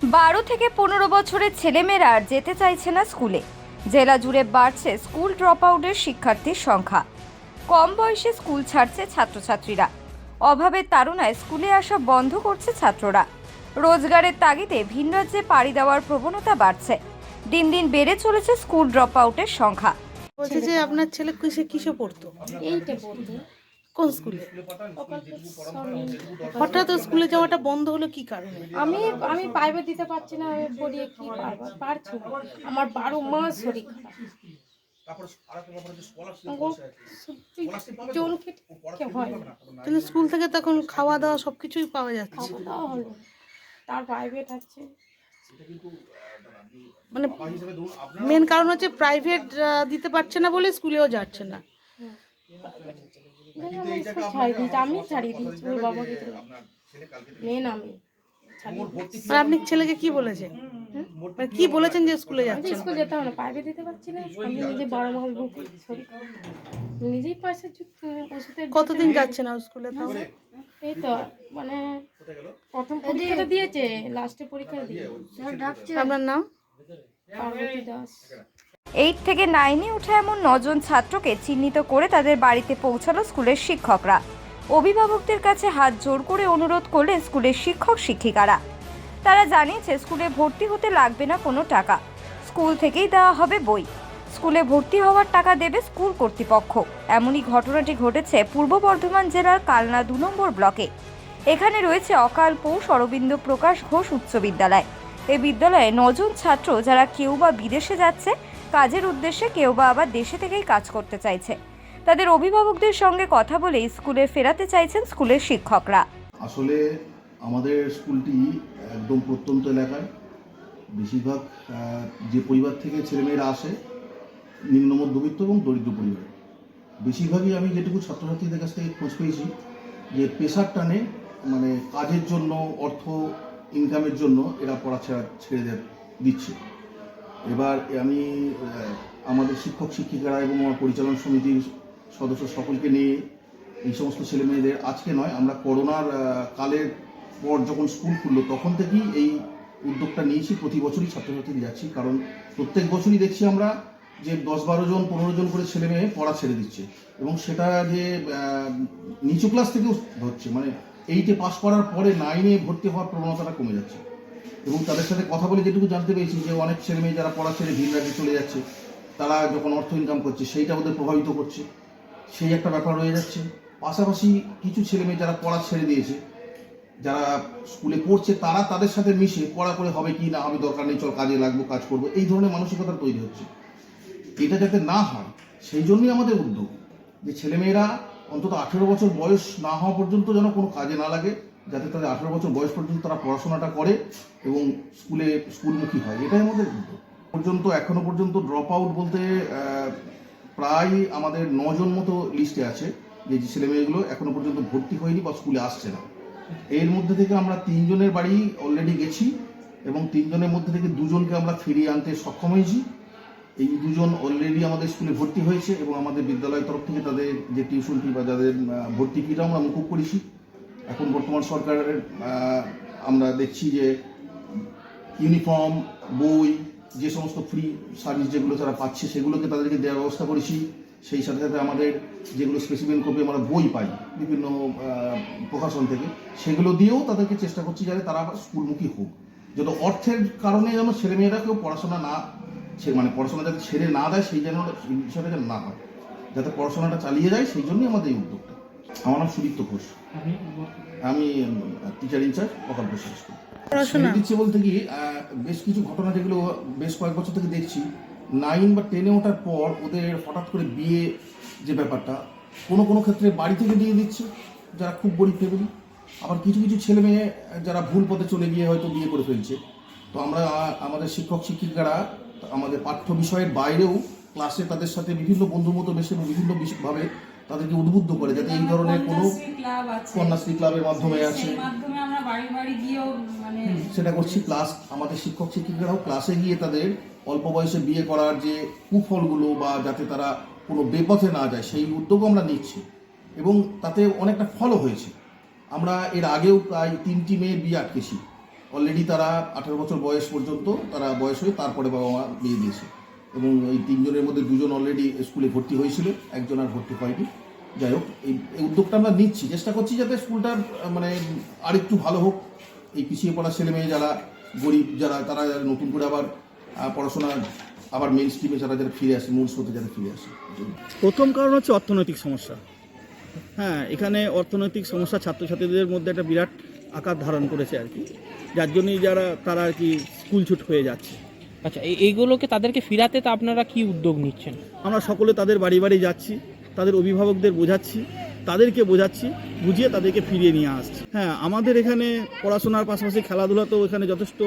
বারো থেকে পনেরো বছরের ছেলেমেয়েরা আর যেতে চাইছে না স্কুলে। জেলা জুড়ে বাড়ছে স্কুল ড্রপ আউটের শিক্ষার্থীর সংখ্যা। কম বয়সে স্কুল ছাড়ছে ছাত্রছাত্রীরা। অভাবের তাড়নায় স্কুলে আসা বন্ধ করছে ছাত্ররা। রোজগারের তাগিদে ভিন রাজ্যে পাড়ি দেওয়ার প্রবণতা বাড়ছে। দিন দিন বেড়ে চলেছে স্কুল ড্রপ আউটের সংখ্যা। বলছে যে আপনার ছেলে কিসে কিসে পড়তো? এইটে পড়তো। কোন স্কুলে? হঠাৎ স্কুলে যাওয়াটা বন্ধ হলো কি কারণে? আমি আমি প্রাইভেট দিতে পারছি না আমি পড়িয়ে কি পারছি না। আমার বারো মাস শরীর খারাপ। হয় স্কুল থেকে তখন খাওয়া দাওয়া সবকিছুই পাওয়া যাচ্ছে। তার প্রাইভেট আছে মানে মেন কারণ হচ্ছে প্রাইভেট দিতে পারছে না বলে স্কুলেও যাচ্ছে না। দেখি আমি ছাড়িয়ে দিয়েছি আমি ছাড়িয়ে দিয়েছি ওর বাবাকে মেন আমি আপনি ছেলেকে কি বলেছেন? মানে কি বলেছেন যে স্কুলে যাচ্ছে স্কুল যেতে হবে না প্রাইভেট দিতে পারছি না আমি নিজে মাস ভুগি নিজেই পয়সা যুক্ত কতদিন যাচ্ছে না স্কুলে তাহলে? এই তো মানে প্রথম পরীক্ষাটা দিয়েছে লাস্টে পরীক্ষা দিয়ে আপনার নাম? পার্বতী দাস। এইট থেকে নাইনে ওঠা এমন নজন ছাত্রকে চিহ্নিত করে তাদের বাড়িতে পৌঁছালো স্কুলের শিক্ষকরা। অভিভাবকদের কাছে হাত জোর করে অনুরোধ করলেন স্কুলের শিক্ষক শিক্ষিকারা। তারা জানিয়েছে, স্কুলে ভর্তি হতে লাগবে না কোনো টাকা। স্কুল থেকেই দেওয়া হবে বই। স্কুলে ভর্তি হওয়ার টাকা দেবে স্কুল কর্তৃপক্ষ। এমনই ঘটনাটি ঘটেছে পূর্ব বর্ধমান জেলার কালনা দু নম্বর ব্লকে। এখানে রয়েছে অকাল পৌষ, অরবিন্দ প্রকাশ ঘোষ উচ্চ বিদ্যালয়। এই বিদ্যালয়ে নজন ছাত্র, যারা কেউ বা বিদেশে যাচ্ছে কাজের উদ্দেশ্যে কেউ বা আবার দেশে থেকেই কাজ করতে চাইছে। তাদের অভিভাবকদের সঙ্গে কথা বলে স্কুলে ফেরাতে চাইছেন স্কুলের শিক্ষকরা। আসলে আমাদের স্কুলটি একদম প্রত্যন্ত এলাকায়। বেশিরভাগ যে পরিবার থেকে ছেলেমেয়েরা আসে, নিম্ন, মধ্যবিত্ত এবং দরিদ্র পরিবার। বেশিরভাগই আমি যেটুকু ছাত্রছাত্রীদের কাছ থেকে খোঁজ পেয়েছি, যে পেশার টানে মানে কাজের জন্য, অর্থ ইনকামের জন্য এরা পড়া ছেড়ে দিচ্ছে। এবার আমি আমাদের শিক্ষক, শিক্ষিকারা এবং আমার পরিচালন সমিতির সদস্য সকলকে নিয়ে এই সমস্ত ছেলে মেয়েদের আজকে নয়, আমরা করোনার কালের পর যখন স্কুল খুললো, তখন থেকেই এই উদ্যোগটা নিয়েছি। প্রতি বছরই ছাত্রছাত্রী যাচ্ছি, কারণ প্রত্যেক বছরই দেখছি আমরা যে দশ বারো জন, পনেরো জন করে ছেলে মেয়ে পড়া ছেড়ে দিচ্ছে। এবং সেটা যে নিচু ক্লাস থেকেও হচ্ছে মানে এইটে পাস করার পরে নাইনে ভর্তি হওয়ার প্রবণতাটা কমে যাচ্ছে। এবং তাদের সাথে কথা বলে যেটুকু জানতে পেরেছি যে অনেক ছেলে মেয়ে যারা পড়া ছেড়ে ভিন রাজ্যে চলে যাচ্ছে, তারা যখন অর্থ ইনকাম করছে, সেইটা ওদের প্রভাবিত করছে। সেই একটা ব্যাপার রয়ে যাচ্ছে। পাশাপাশি কিছু ছেলে মেয়ে যারা পড়া ছেড়ে দিয়েছে, যারা স্কুলে পড়ছে, তারা তাদের সাথে মিশে পড়া করে হবে কি না আমি দরকার নেই, চল কাজে লাগবো, কাজ করব, এই ধরনের মানসিকতা তৈরি হচ্ছে। এটা যাতে না হয়, সেই জন্যই আমাদের উদ্যোগ। যে ছেলেমেয়েরা অন্তত আঠেরো বছর বয়স না হওয়া পর্যন্ত যেন কোনো কাজে না লাগে যাতে তাদের আঠারো বছর বয়স পর্যন্ত তারা পড়াশোনাটা করে এবং স্কুলে, স্কুলমুখী হয়। এটাই আমাদের পর্যন্ত, এখনও পর্যন্ত ড্রপ আউট বলতে প্রায় আমাদের নজন মতো লিস্টে আছে যে যে ছেলেমেয়েগুলো এখনও পর্যন্ত ভর্তি হয়নি বা স্কুলে আসছে না। এর মধ্যে থেকে আমরা তিনজনের বাড়ি অলরেডি গেছি এবং তিনজনের মধ্যে থেকে দুজনকে আমরা ফিরিয়ে আনতে সক্ষম হয়েছি। এই দুজন অলরেডি আমাদের স্কুলে ভর্তি হয়েছে এবং আমাদের বিদ্যালয়ের তরফ থেকে তাদের যে টিউশন ফি বা যাদের ভর্তি ফিটা আমরা মুকুব করেছি। এখন বর্তমান সরকারের আমরা দেখছি যে ইউনিফর্ম, বই, যে সমস্ত ফ্রি সার্ভিস যেগুলো তারা পাচ্ছে, সেগুলোকে তাদেরকে দেওয়ার ব্যবস্থা করেছি। সেই সাথে সাথে আমাদের যেগুলো স্পেসিমেন কপি আমরা বই পাই বিভিন্ন প্রকাশন থেকে, সেগুলো দিয়েও তাদেরকে চেষ্টা করছি যাতে তারা আবার স্কুলমুখী হোক। যত অর্থের কারণে যেন ছেলেমেয়েরা কেউ পড়াশোনা না সে মানে পড়াশোনা যাতে ছেড়ে না দেয়, সেই যেন বিষয়টা যেন না হয়। যাতে পড়াশোনাটা চালিয়ে যায়, সেই জন্যই আমাদের এই উদ্যোগটা। আমার নাম সুদীপ্ত ঘোষ। আমি টিচার ইনচার্জ প্রকল্প স্কুল পড়াশোনা। দিচ্ছে বলতে কি বেশ কিছু ঘটনা যেগুলো বেশ কয়েক বছর থেকে দেখছি। নাইন বা টেনে ওঠার পর ওদের হঠাৎ করে বিয়ে যে ব্যাপারটা কোনো কোনো ক্ষেত্রে বাড়ি থেকে দিয়ে দিচ্ছে যারা খুব গরিব ফ্যামিলি আবার কিছু কিছু ছেলে মেয়ে যারা ভুল পথে চলে গিয়ে হয়তো বিয়ে করে ফেলছে। তো আমরা আমাদের শিক্ষক শিক্ষিকারা আমাদের পাঠ্য বিষয়ের বাইরেও ক্লাসে তাদের সাথে বিভিন্ন বন্ধুর মতো বেশি বিভিন্ন বিষ- ভাবে তাদেরকে উদ্বুদ্ধ করে যাতে এই ধরনের কোনো কন্যাশ্রী ক্লাবের মাধ্যমে আছে মানে সেটা করছি। প্লাস আমাদের শিক্ষক শিক্ষিকারাও ক্লাসে গিয়ে তাদের অল্প বয়সে বিয়ে করার যে কুফলগুলো বা যাতে তারা কোনো বেপথে না যায় সেই উদ্যোগও আমরা নিচ্ছি। এবং তাতে অনেকটা ফলও হয়েছে। আমরা এর আগেও প্রায় তিনটি মেয়ের বিয়ে আটকেছি। অলরেডি তারা আঠারো বছর বয়স পর্যন্ত তারা বয়স হয়ে তারপরে বাবা মা বিয়ে দিয়েছে। এবং এই তিনজনের মধ্যে দুজন অলরেডি স্কুলে ভর্তি হয়েছিল, একজন আর ভর্তি হয়নি। যাই হোক, এই উদ্যোগটা আমরা নিচ্ছি। চেষ্টা করছি যাতে স্কুলটার মানে আরেকটু ভালো হোক। এই পিছিয়ে পড়া ছেলে মেয়ে যারা, গরিব যারা, তারা নতুন করে আবার পড়াশোনা, আবার মেন স্ট্রিমে যারা যারা ফিরে আসে, মূল স্রোতে যারা ফিরে আসে। প্রথম কারণ হচ্ছে অর্থনৈতিক সমস্যা। হ্যাঁ এখানে অর্থনৈতিক সমস্যা ছাত্রছাত্রীদের মধ্যে একটা বিরাট আকার ধারণ করেছে আর কি। যার জন্যই যারা, তারা আর কি স্কুল ছুট হয়ে যাচ্ছে। আচ্ছা এই এইগুলোকে তাদেরকে ফিরাতে তা আপনারা কি উদ্যোগ নিচ্ছেন? আমরা সকলে তাদের বাড়ি বাড়ি যাচ্ছি, তাদের অভিভাবকদের বোঝাচ্ছি, তাদেরকে বোঝাচ্ছি, বুঝিয়ে তাদেরকে ফিরিয়ে নিয়ে আসছি। হ্যাঁ আমাদের এখানে পড়াশোনার পাশাপাশি খেলাধুলাতেও এখানে যথেষ্ট,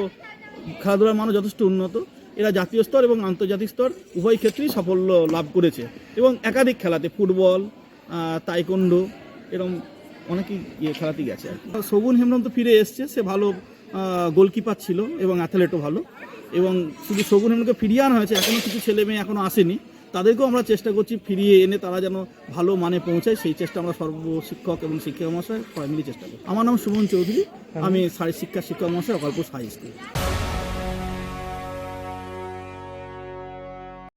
খেলাধুলার মানও যথেষ্ট উন্নত। এরা জাতীয় স্তর এবং আন্তর্জাতিক স্তর উভয় ক্ষেত্রেই সাফল্য লাভ করেছে। এবং একাধিক খেলাতে ফুটবল তাইকোন্ডো এরকম অনেকই ইয়ে খেলাতে গেছে আর কি। শগুন হেমব্রম তো ফিরে এসছে, সে ভালো গোলকিপার ছিল এবং অ্যাথলেটও ভালো। এবং শুধু শগুন হেমকে ফিরিয়ে আনা হয়েছে এখনও কিছু ছেলে মেয়ে এখনও আসেনি। তাদেরকেও আমরা চেষ্টা করছি ফিরিয়ে এনে তারা যেন ভালো মানে পৌঁছায়, সেই চেষ্টা আমরা সর্বশিক্ষক এবং শিক্ষক মহাশয় সবাই মিলে চেষ্টা করি আমার নাম সুমন চৌধুরী, আমি শারীর শিক্ষা শিক্ষক মহাশয় অকল্প হাই স্কুল।